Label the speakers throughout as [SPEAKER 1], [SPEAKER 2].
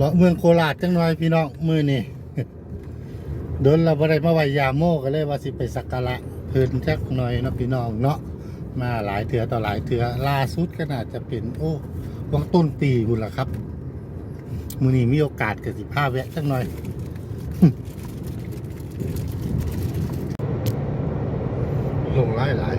[SPEAKER 1] เลาะเมืองโคราชจังหน่อยพี่น้องมือนี่เดินเราบ่ได้มาไหวยาโมก็เลยว่าสิไปสักการะเพิ่นจักหน่อยเนาะพี่น้องเนาะมาหลายเถือต่อหลายเถือล่าสุดก็น่าจะเป็นโอ้วังต้นปีบุญละครับมือนี้มีโอกาสกับสิพาแวะจังหน่อยลงหลายหลาย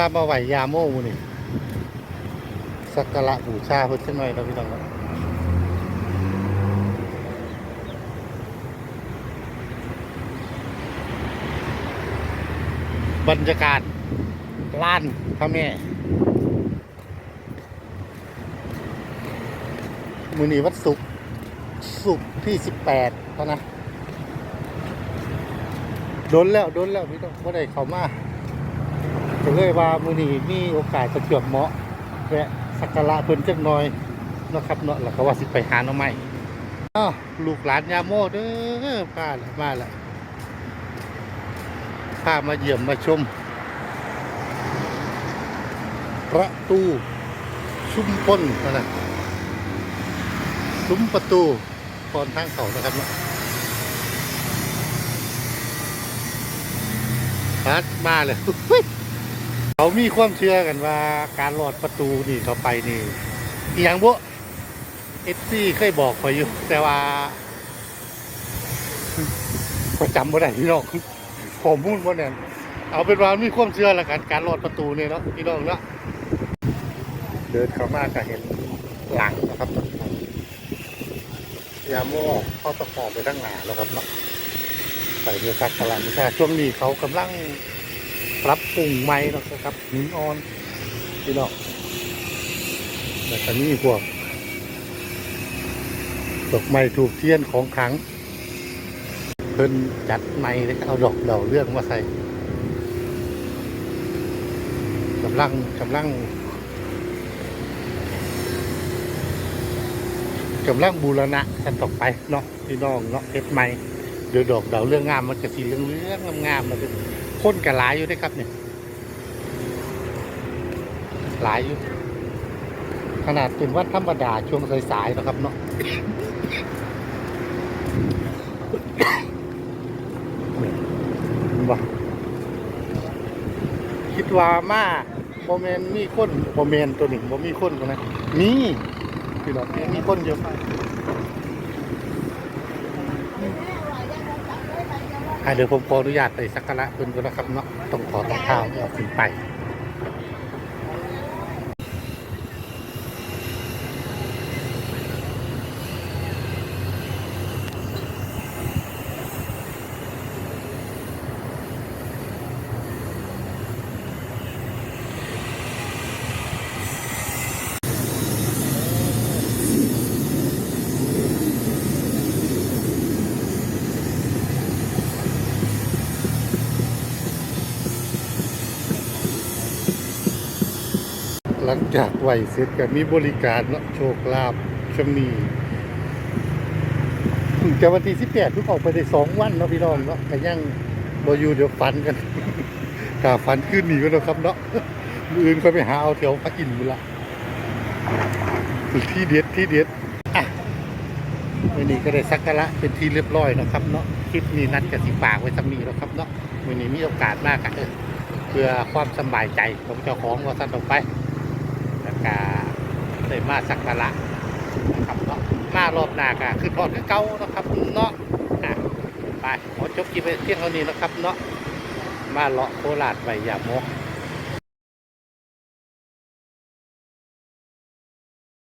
[SPEAKER 1] ามาไหวยาโม่มูนี่สักการะบูชาเพิ่นจังหน่อยเราพี่น้องเนาะบรรยากาศล้านพระแม่มือนีวัดศุกร์ศุกที่สิบแปดนะโดนแล้ว โดนแล้วพี่ต้องก็ได้เขามา ก็เลยว่ามือนีมีโอกาสจะเกือบเหมาะแวะสักการะเพิ่นจักหน่อยเนาะครับเนาะแล้วก็ว่าสิไปหาหน่อไม้อ้าวลูกหลานยาโมเด้อมาแล้วมาแล้วพามาเยี่ยมมาชม ประตูซุ้มพ้นะนะซุ้มประตูก่อนทางเขานะครับเนาะพัดมาเลย เขามีความเชื่อกันว่าการหลอดประตูนี่เขาไปนี่อหย่างบ่เอฟซีเคยบอกคอยอยู่ แต่ว่าก็จำไม่ได้พี่น้องผมพูดว่าเนี่ยเอาเป็นว่ามีความเชื่อละกันการรอดประตูเนี่ยเนาะพี่น้องเนาะเดินเข้ามาก็เห็นหลังนะครับยามโม่เข้าตะขอบไปทั้งหนาแล้วครับเนาะใส่เรือสักการะบูชาช่วงนี้เขากำลัง ปรับปรุงใหม่แล้วนะครับหินอ่อนพี่น้องแล้วก็นี่พวกดอกไม้ถูกเทียนของขัง เพิ่นจัดใหม่เลยเอาดอกเดอกเรื่องมาใส่กำลังกำลังกำลังบูรณะกันต่อไปเนาะพี่น้องเนาะเฮ็ดใหม่เดี๋ยวดอกเดาเรื่องงามมันจะสีเรื่องเรื่องงามๆมันเป็น คนกระหลายอยู่ด้อครับเนี่ยหลายอยู่ ขนาดเป็นวันธรรมดาช่วงสายๆนะครับเนาะบ่คิดว่ามาโมเมนมีคนโมเมนตัวหนึ่งบ่มีคนคนนั้นมีพี่น้องยังมีคนเยอะอะ เดี๋ยวผมขออนุญาตไปสักการะเพิ่นก่อนนะครับเนาะต้องขอต้องข้าวเอาขึ้นไป หลังจากไหวเสร็จก็มีบริการเนาะโชคลาภชมีจะวันที่สิบแปดทุกออกไปได้สองวันเนาะพี่น้องเนาะก็ยังบอยู่เดี๋ยวฟันกันกาฟันขึ้นหนีกันเนาะครับเนาะมืออื่นก็ไปหาเอาแถวพักอินบุละที่เด็ดที่เด็ดอะวันนี้ก็ได้สักการะเป็นที่เรียบร้อยนะครับเนาะคลิปนี้นัดกับสิปากไว้สำนีแล้วครับเนาะวันนี้มีโอกาสมากอะเพื่อความสบายใจของเจ้าของว่าสั้นต่อไป แล้วก็เลยมาสักการะนะครับเนาะมารอบหน้าก็คือทอดคือเก่านะครับเนาะไปขอจบคลิปไปเที่ยงเท่านี้นะครับเนาะมาเลาะโคราชใบยาโมก